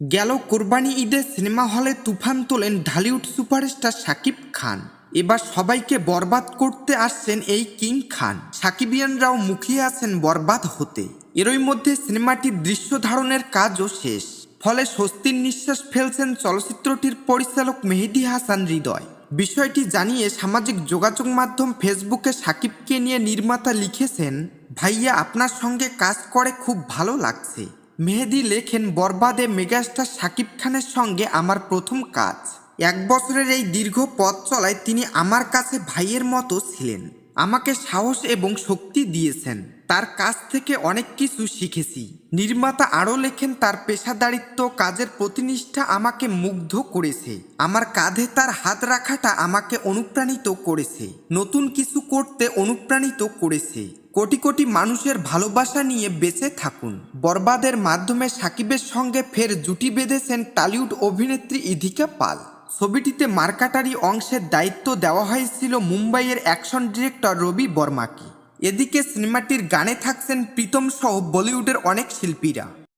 গেল কোরবানি ঈদে সিনেমা হলে তুফান তোলেন ঢালিউড সুপারস্টার শাকিব খান। এবার সবাইকে বরবাদ করতে আসছেন এই কিং খান। সাকিবিয়ানরাও মুখিয়ে আছেন বরবাদ হতে। এরই মধ্যে সিনেমাটির দৃশ্য ধারণের কাজও শেষ। ফলে স্বস্তির নিঃশ্বাস ফেলছেন চলচ্চিত্রটির পরিচালক মেহেদি হাসান হৃদয়। বিষয়টি জানিয়ে সামাজিক যোগাযোগ মাধ্যম ফেসবুকে সাকিবকে নিয়ে নির্মাতা লিখেছেন, ভাইয়া, আপনার সঙ্গে কাজ করে খুব ভালো লাগছে। মেহেদি লেখেন বরবাদে মেগাস্টার সাকিব খানের সঙ্গে আমার প্রথম কাজ। এক বছরের এই দীর্ঘ পথ চলায় তিনি আমার কাছে ভাইয়ের মতো ছিলেন। আমাকে সাহস এবং শক্তি দিয়েছেন। তার কাছ থেকে অনেক কিছু শিখেছি। নির্মাতা আরও লেখেন, তার পেশাদারিত্ব, কাজের প্রতিনিষ্ঠা আমাকে মুগ্ধ করেছে। আমার কাঁধে তার হাত রাখাটা আমাকে অনুপ্রাণিত করেছে। নতুন কিছু করতে অনুপ্রাণিত করেছে। কোটি কোটি মানুষের ভালোবাসা নিয়ে বেঁচে থাকুন। বরবাদের মাধ্যমে সাকিবের সঙ্গে ফের জুটি বেঁধেছেন টালিউড অভিনেত্রী ইধিকা পাল। ছবিটিতে মার্কাটারি অংশের দায়িত্ব দেওয়া হয়েছিল মুম্বাইয়ের অ্যাকশন ডিরেক্টর রবি বর্মাকে। এদিকে সিনেমাটির গানে থাকছেন প্রীতম সহ বলিউডের অনেক শিল্পীরা।